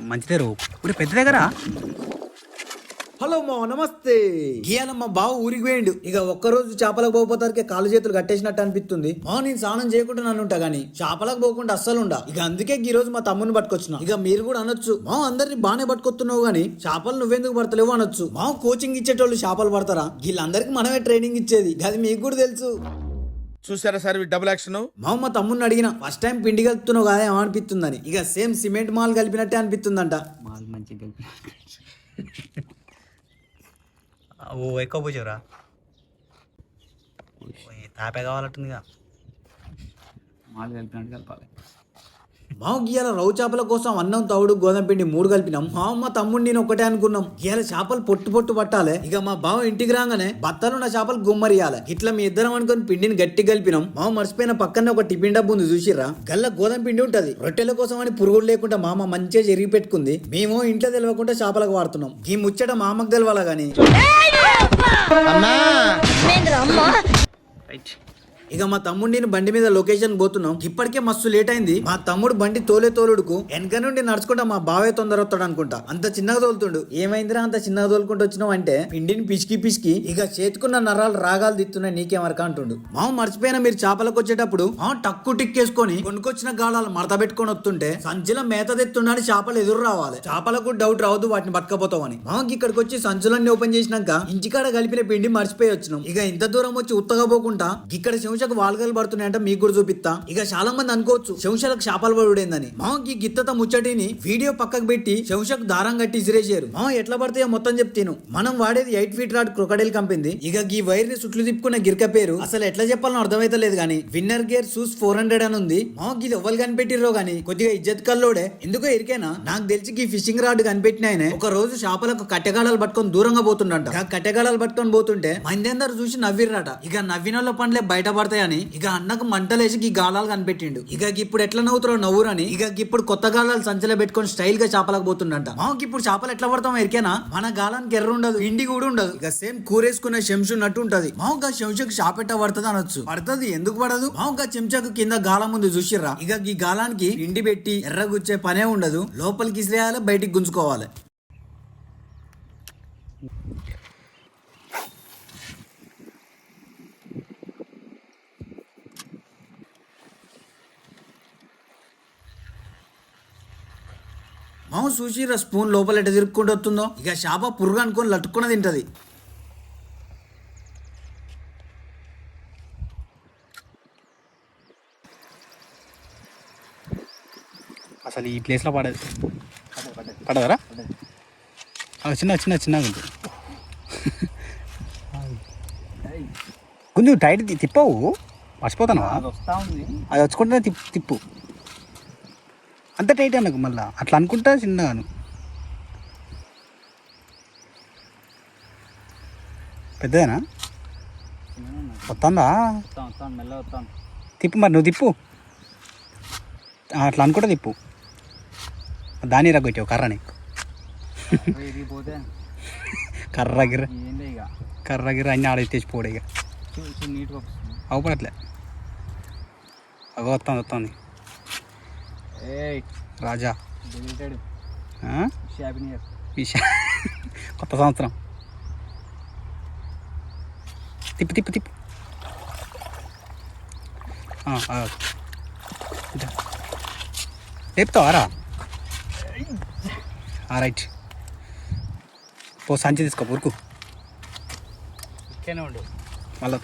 మంచిదే ఇప్పుడు పెద్ద దగ్గర. హలో మా నమస్తే. గీయాల మా బావ ఊరికి పోయిండు. ఇక ఒక్కరోజు చేపలకు పోతారికి కాళ్ళు చేతులు కట్టేసినట్టు అనిపిస్తుంది. మా నేను స్నానం చేయకుండా నన్ను ఉంటా గానీ చేపలకు పోకుండా అస్సలు ఉండా. ఇక అందుకే ఈ రోజు మా తమ్ముని పట్టుకొచ్చిన. ఇక మీరు కూడా అనొచ్చు. మా అందరిని బాగానే పట్టుకొస్తున్నావు గానీ చేపలు నువ్వెందుకు పడతలేవు అనొచ్చు. మా కోచింగ్ ఇచ్చేటోళ్ళు చేపలు పడతారా? వీళ్ళందరికీ మనమే ట్రైనింగ్ ఇచ్చేది. అది మీకు కూడా తెలుసు. చూసారా సార్ డబుల్ యాక్షన్ మా మా తమ్ముని అడిగిన ఫస్ట్ టైం పిండి కలుపుతున్నావు కదా ఏమనిపిస్తుందని? ఇక సేమ్ సిమెంట్ మాల్ కలిపినట్టే అనిపిస్తుందంట. మాల్ మంచిగా ఓ ఎక్కువ పోసావురా. తాపే కావాలంటుందిగా మాల్ కలిపినట్టు కలపాలి. మా గీయాల రవ్వు చేపల కోసం అన్నం తవుడు గోధుమ పిండి మూడు కలిపినాం. మా అమ్మ తమ్ముడు నేను ఒకటే అనుకున్నాం. గీయాల చేపలు పొట్టు పొట్టు పట్టాలి. ఇక మా బావ ఇంటికి రాగానే బత్తలు నా చేపలు గుమ్మరియాలి. ఇట్లా మీ ఇద్దరం అనుకుని పిండిని గట్టి కలిపినాం. మా మర్చిపోయిన పక్కన ఒక టిఫిన్ డబ్బు ఉంది చూసిర్రా? గల్ల గోధుమ పిండి ఉంటది. రొట్టెల కోసం అని పురుగులు లేకుండా మామ మంచిగా జరిగి పెట్టుకుంది. మేము ఇంట్లో తెలియకుండా చేపలకు వాడుతున్నాం. ఈ ముచ్చట మామకు తెలవాలా గానీ? రైట్. ఇక మా తమ్ముడు నేను బండి మీద లొకేషన్ పోతున్నాం. ఇప్పటికే మస్తు లేట్ అయింది. మా తమ్ముడు బండి తోలే తోలుడుకు వెనక నుండి నడుచుకుంటా మా బావే తొందర వస్తాడు అనుకుంటా. అంత చిన్నగా తోలుతుండు. ఏమైందిరా అంత చిన్నగా తోలుకుంటూ వచ్చినావు అంటే? పిండిని పిసికి పిసికి ఇక చేతుకున్న నరాలు రాగాలు దిత్తున్నాయి నీకేమరక అంటుండు. మా మర్చిపోయిన మీరు చేపలకు వచ్చేటప్పుడు టక్కు టిక్కేసుకొని కొనుకొచ్చిన గాలాలు మడత పెట్టుకొని వస్తుంటే సంచిలో మేత తెత్తుండని చేపలు ఎదురు రావాలి. చేపలకు డౌట్ రావద్దు వాటిని పట్టుకపోతామని మాకు ఇక్కడికి వచ్చి సంచులన్నీ ఓపెన్ చేసినాక ఇంటికాడ కలిపిన పిండి మర్చిపోయి వచ్చినాం. ఇక ఇంత దూరం వచ్చి ఉత్తగా పోకుండా ఇక్కడ శంషకు వాల్గలు పడుతున్నాయంటే మీకు కూడా చూపిస్తా. ఇక చాలా మంది అనుకోవచ్చు శంషలకు చేపలు పడుడేందని మాకు ఈ గిత్తత ముచ్చటిని వీడియో పక్కకు పెట్టి శంషకు దారం కట్టి ఇసిరేసారు మా ఎట్లా పడతాయో మొత్తం చెప్తాను. మనం వాడేది eight feet rod crocodile company ఇక ఈ వైర్ని చుట్లు తిప్పుకున్న గిరిక పేరు అసలు ఎట్లా చెప్పాలని అర్థమైతే లేదు కానీ winner gear shoes four hundred అని ఉంది. మాకు ఇది ఎవ్వరు కనిపెట్టిర్రో గానీ కొద్దిగా ఇజ్జత్ కల్లోడే. ఎందుకో ఇరికేనా నాకు తెలిసి ఈ ఫిషింగ్ రాడ్ కనిపెట్టిన ఆయన ఒక రోజు చేపలకు కట్టెగాడలు పట్టుకొని దూరంగా పోతుండట. కట్టెగాడలు పట్టుకొని పోతుంటే మందెందరు చూసి నవ్విర్రట. ఇక నవ్వినోళ్ళ పండ్లే బయట అని ఇక అన్నకు మంటలేసి ఈ గాలాలు కనిపెట్టిండు. ఇక ఇప్పుడు ఎట్లా నవ్వుతారో నవ్వురని ఇక ఇప్పుడు కొత్త గాలాలు సంచలో పెట్టుకొని స్టైల్గా చేపలకు పోతుండంట. మాకు ఇప్పుడు చేపలు ఎట్లా పడతాం ఎరికేనా? మన గాలానికి ఎర్ర ఉండదు ఇండి కూడా ఉండదు. ఇక సేమ్ కూరేసుకునే చెంచు నట్టు ఉంటది. మాకు ఆ శంషకు షాపెట్ట పడుతుంది అనొచ్చు. పడుతుంది ఎందుకు పడదు? మాకు చెంచాకు కింద గాలం ముందు చూసిర్రా? ఇక ఈ గాలానికి ఇండి పెట్టి ఎర్ర గుచ్చే పనే ఉండదు. లోపలికి ఇసిరేయాలి బయటికి గుంజుకోవాలి. మామ చూసిరా స్పూన్ లోపల ఎట తిరుక్కుంటూ వస్తుందో? ఇక చేప పురుగు అనుకొని లట్టుకున్న తింటది. అసలు ఈ ప్లేస్లో పడదు. పడదరా? అది చిన్న చిన్న చిన్నగా ఉంది. కొంచెం టైట్ తిప్పవు? మర్చిపోతాను వస్తా ఉంది. అది వచ్చుకుంటే తిప్పు తిప్పు. అంత టైట్ అన్నకు మళ్ళా? అట్లా అనుకుంటా చిన్నగాను. పెద్దదేనా? వస్తుందా? తిప్పు మరి నువ్వు తిప్పు. అట్లా అనుకుంటా తిప్పు. దాని రగ్గొచ్చావు కర్రని. కర్ర గిర్ర. కర్ర గిర్ర అన్ని ఆడ తెచ్చిపోడు ఇక. నీట్గా అవపడట్లే అగ వస్తుంది వస్తుంది. రాజా. కొత్త సంవత్సరం. తిప్పు తిప్పు తిప్పు. ఆ, ఆ. ఇదా. లేపుతావారా? ఆ, రైట్. పో సంచి తీసుకో ఊరుకు. ఇక్కడనే ఉండు. మళ్ళా.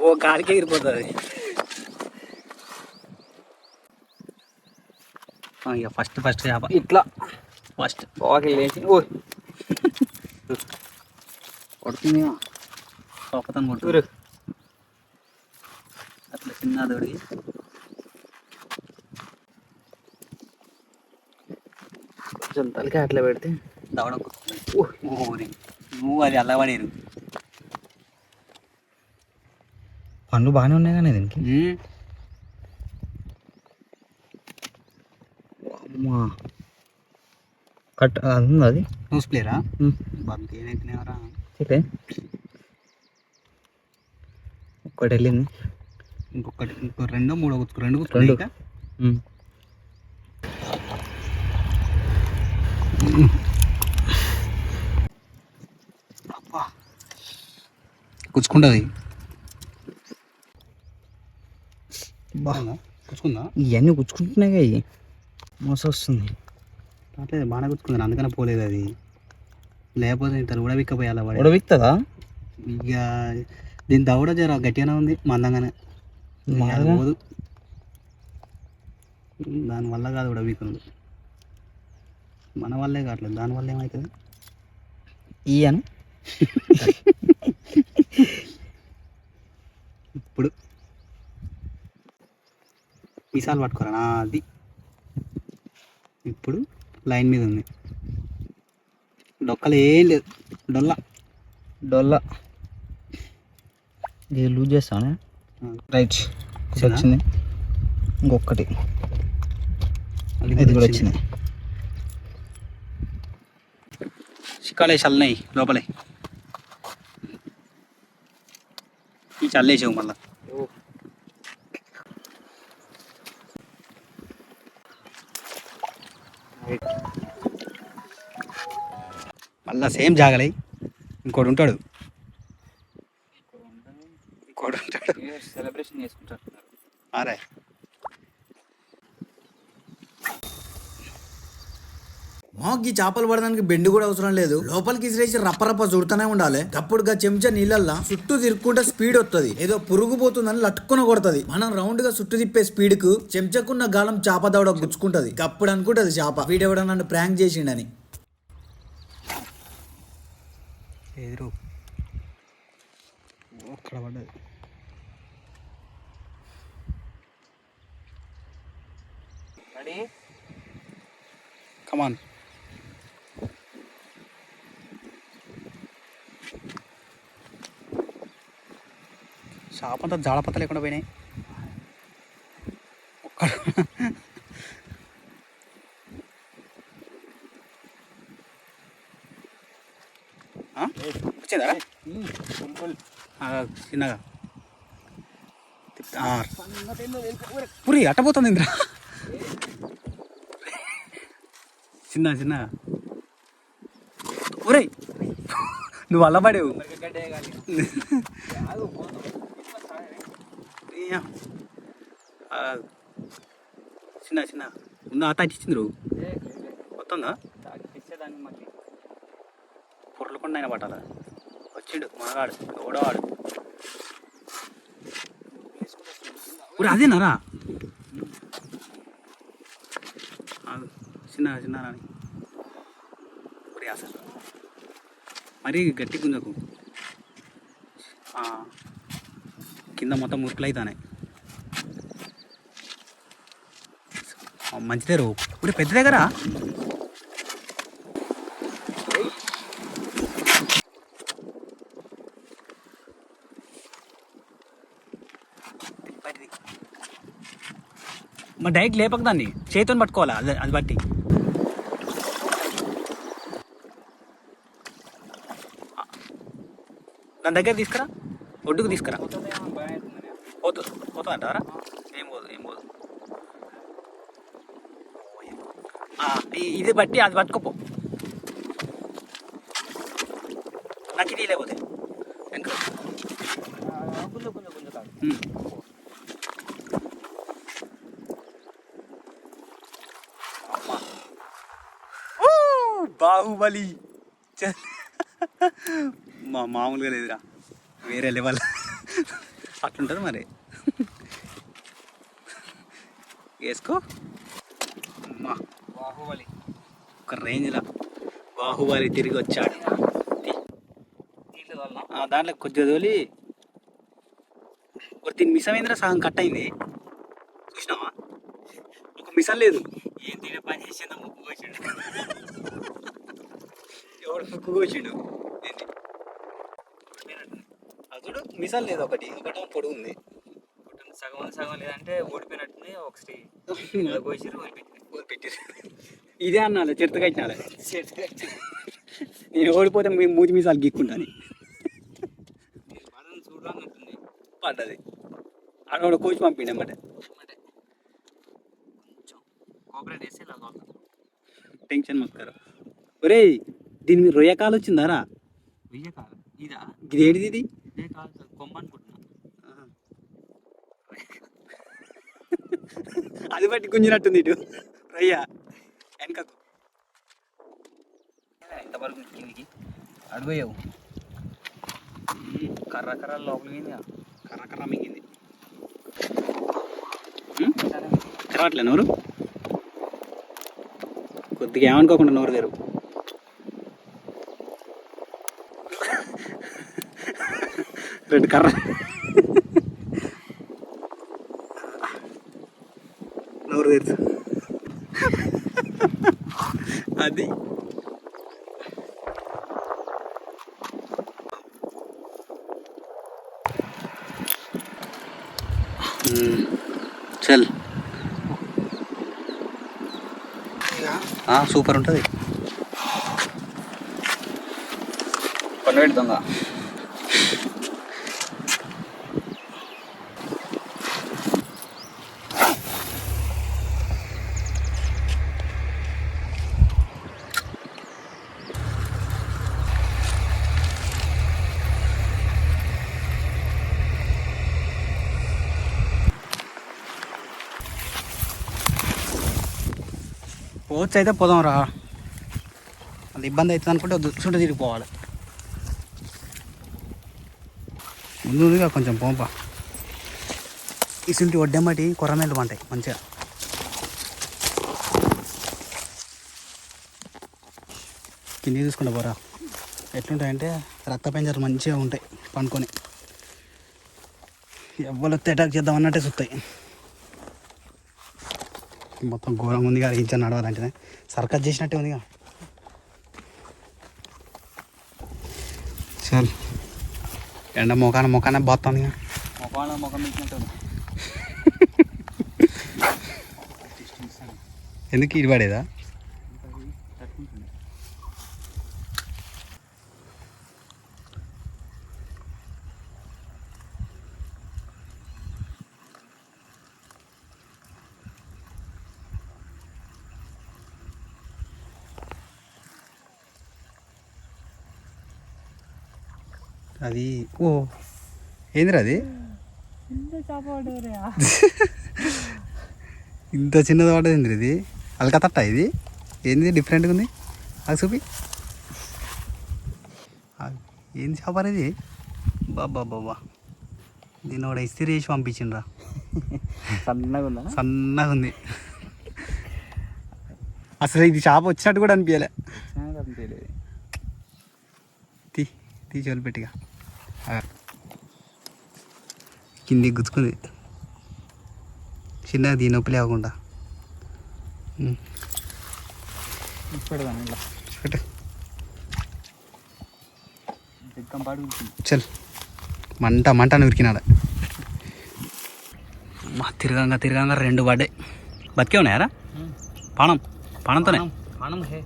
ఓ గాలికి ఎగిరిపోతుంది ఇక ఫస్ట్ ఫస్ట్ చేప ఇట్లా ఫస్ట్ బాగా లేచి ఓ కొడుతుంది సోపతను కొడుతుంది అట్లా చిన్న దొడి కొంచెం తలకాయ అట్లా పెడితే దవడ ఓరి నువ్వు అది అల్లబడేరు పండ్లు బాగానే ఉన్నాయి కానీ దీనికి కట్ అది ఉంది అది? న్యూస్ ప్లేరా బాబు ఏమైతున్నాయవరా చెప్పే. ఒక్కటి వెళ్ళింది. ఇంకొకటి ఇంకో రెండో మూడో గుర్తుకు రెండు రెండు. గుర్తుకు అబ్బా. గుచ్చుకుంటుంది బాగా గుచ్చుకుందా ఇవన్నీ గుచ్చుకుంటున్నాయి మోస వస్తుంది అట్లే బాగానే గుచ్చుకుంది. అందుకనే పోలేదు అది. లేకపోతే ఇంత కూడా విక్కపోయాలి వాడు ఉడవిక్తుందా ఇక దీని దవడ జర గట్టిగానే ఉంది మందంగానే? పోదు. దానివల్ల కాదు కూడా వీకుంది మన వల్లే కావట్లేదు. దానివల్ల ఏమవుతుంది ఇయ్యను ఇప్పుడు. మిసాలు పట్టుకోరా అది ఇప్పుడు లైన్ మీద ఉంది. డొక్కలు ఏం లేదు డొల్ల. డొల్ల. ఇది లూజ్ చేస్తాను. రైట్. వచ్చిందా? ఇంకొకటి. అది ఇది కూడా వచ్చింది. చిక్కాలే చల్లనాయి లోపలే. ఈ చల్లేసావు మళ్ళా. మళ్ళా సేమ్ జాగలే. ఇంకోటి ఉంటాడు. ఇంకోటి ఉంటాడు. సెలబ్రేషన్ చేసుకుంటారు. అరే మాకి చేపలు పడడానికి బెండు కూడా అవసరం లేదు. లోపలికి ఇసిరేసి రప్పరప్ప చుడుతూనే ఉండాలి. అప్పుడుగా చెంచా నీళ్ళల్లా చుట్టూ తిరుక్కుంటే స్పీడ్ వస్తుంది ఏదో పురుగు పోతుందని లట్టుకుని కొడుతుంది. మనం రౌండ్గా చుట్టూ తిప్పే స్పీడ్కు చెంచకున్న గాలం చేప దవడ గుచ్చుకుంటది. అప్పుడు అనుకుంటది చేప. వీడెవడ నన్ను ప్రాంక్ చేసిండని. ఎదురు అక్కడ పడ్డది కమాన్ షాప్ అంతా జాడపత్త లేకుండా పోయినాయి ఒక్కడ ఆ? వచ్చిందా చిన్నగా. పురి అట్టపోతుంది ఇంద్ర. చిన్న చిన్నగా ఒరేయ్. నువ్వు అల్ల పడేవు అయ్యా. ఆ, చిన్న చిన్న. ఉందా అత్త ఇచ్చింది నువ్వు వస్తుందా? పొరలకుండా అయినా పట్టాల? వచ్చిండు మనగాడు ఓడవాడు ఇప్పుడు అదేనారా ఆగు. చిన్న చిన్న రాని ఊరి అసలు. మరీ గట్టి గుంజకు. కింద మొత్తం మురుకులు అవుతున్నాయి మంచిదే రో. ఇప్పుడు పెద్ద దగ్గర మరి డైరెక్ట్ లేపక దాన్ని చేతిని పట్టుకోవాలా? అది అది బట్టి. దాని దగ్గర తీసుకురా. ఒడ్డుకు తీసుకురా. పోతు పోతుందంటారా ఏం పోదు ఏం పోదు. ఇది బట్టి అది పట్టుకోపో. నాకు ఇది లేకపోతే. బాహుబలి. మా మామూలుగా లేదురా. వేరే లెవెల్. అట్లుంటుంది మరి. వేసుకో. మా బాహుబలి ఒక రేంజ్లో బాహుబలి తిరిగి వచ్చాడు. ఆ, దాంట్లో కొద్దిగా తోలి. ఒక తిని మిసమైందిరా సగం కట్ అయింది. చూసినావా? ఒక మిషన్ లేదు ఏం తినే పని చేసిందో ముక్కు కోసిండు ముక్కు కోసిండు చూడు మిసాల్ లేదు ఒకటి ఒకటి పొడుగు ఉంది. సగం సగం లేదంటే ఓడిపోయినట్టుంది ఒకటి కోసిరు పెట్టారు ఇదే అన్నాలే చెత్తగా ఇచ్చినాలే నేను ఓడిపోతే మీ మూతి మీసాలు గీక్కుంటాను. పడ్డది. ఆడ కోచ్ పంపిండి అన్నమాట టెన్షన్ మస్కారు. ఒరే దీని మీద రొయ్య కాలు వచ్చిందారా? వెయ్య కాదు ఇదా అది బట్టి గుంజినట్టుంది ఇటు. రొయ్య. వెనకకు. ఎంతవరకు కిందికి అడుగుయావు. కర్ర కర్ర లోపలికి పోయిందిగా. కర్ర కర్ర మింగింది. కరవట్లే నోరు? కొద్దిగా ఏమనుకోకుండా నోరు తెరు రెండు కర్ర. నోరు తెరు అది. చల్. సూపర్ ఉంటుంది. పన్ను పెడుతుంద పోవచ్చు అయితే పోదాం రా అది ఇబ్బంది అవుతుంది అనుకుంటే చుట్టూ తిరిగిపోవాలి ముందుగా కొంచెం పంప. ఇసుంటి వడ్డెమ్మటి కొర్రమేళ్ళు పంటాయి మంచిగా. కింద చూసుకుంటా పోరా. ఎట్లుంటాయంటే రక్త పెంజర్లు మంచిగా ఉంటాయి పండుకొని. ఎవ్వరు అటాక్ చేద్దాం అన్నట్టే చూస్తాయి. మొత్తం ఘోరంగా ఉంది కదా నడవాలంటేనే సర్కస్ చేసినట్టే ఉందిగా. సరే. ఎండ మొఖాన మొఖాన బాగుతుంది మొఖాన ముఖం ఎందుకు ఇటు పడేదా అది. ఓ ఏందిరా అది? ఇంత చిన్నది పడ్డది ఇది? అలకతట్ట ఇది? ఏంది డిఫరెంట్గా ఉంది? అది చూపి. ఆ, ఏంది చేప అనేది బాబా బాబా దీన్ని కూడా ఇస్త్రీ చేసి పంపించిండ్రా. సన్నగా ఉందా? సన్నగా ఉంది. అసలు ఇది చేప వచ్చినట్టు కూడా అనిపించలే. తీ చెవులు పెట్టిగా కిందికి గుచ్చుకుంది. చిన్నగా దీని నొప్పి లేకుండా. పెడదాను ఇలా పెట్టు చల్. మంట మంట అని ఉరికినాడ. మా తిరగంగా తిరగంగా రెండు పడ్డాయి. బతికే ఉన్నాయారా పానం. పానంతోనే. మనం హే.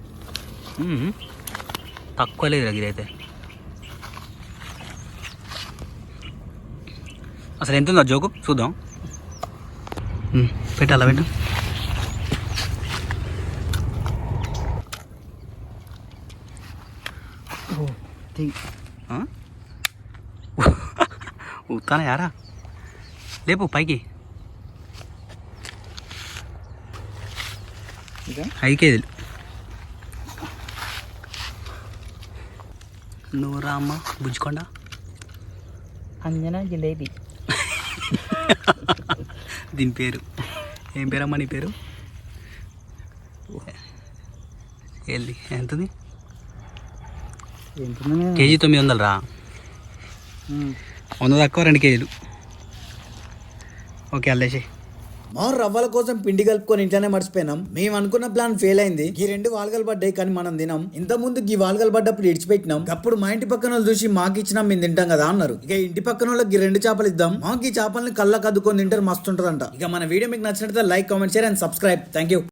తక్కువ లేదు ఇదైతే అసలు ఎంత ఉందా జోకు? చూద్దాం. ఉమ్, పెట్టు? ఉత్తానా యారా? లేపు పైకి. కేజీలు నువ్వు రా అమ్మ బుజ్జికొండ? అంజనా జిలేబీ. దీని పేరు. ఏం పేరమ్మా నీ పేరు? ఏంది? ఎంతది? కేజీ తొమ్మిది వందలు రా. వంద తక్కువ రెండు కేజీలు. ఓకే అల్లేసి మా రవ్వల కోసం పిండి కలుపుకొని ఇంట్లోనే మర్చిపోయినాం. మేము అనుకున్న ప్లాన్ ఫెయిల్ అయింది. ఈ రెండు వాల్గలు పడ్డాయి కానీ మనం తినాం. ఇంత ముందు ఈ వాల్గలు పడ్డప్పుడు ఇడిచిపెట్టినాం. అప్పుడు మా ఇంటి పక్కన వాళ్ళు చూసి మాకు ఇచ్చినాం మేము తింటాం కదా అన్నారు. ఇక ఇంటి పక్కన వాళ్ళకి రెండు చేపలు ఇద్దాం. మాకు ఈ చేపలను కళ్ళ కద్దుకొని తింటారు మస్తు ఉంటుందంట. ఇక మన వీడియో మీకు నచ్చినట్లయితే like comment share and subscribe thank you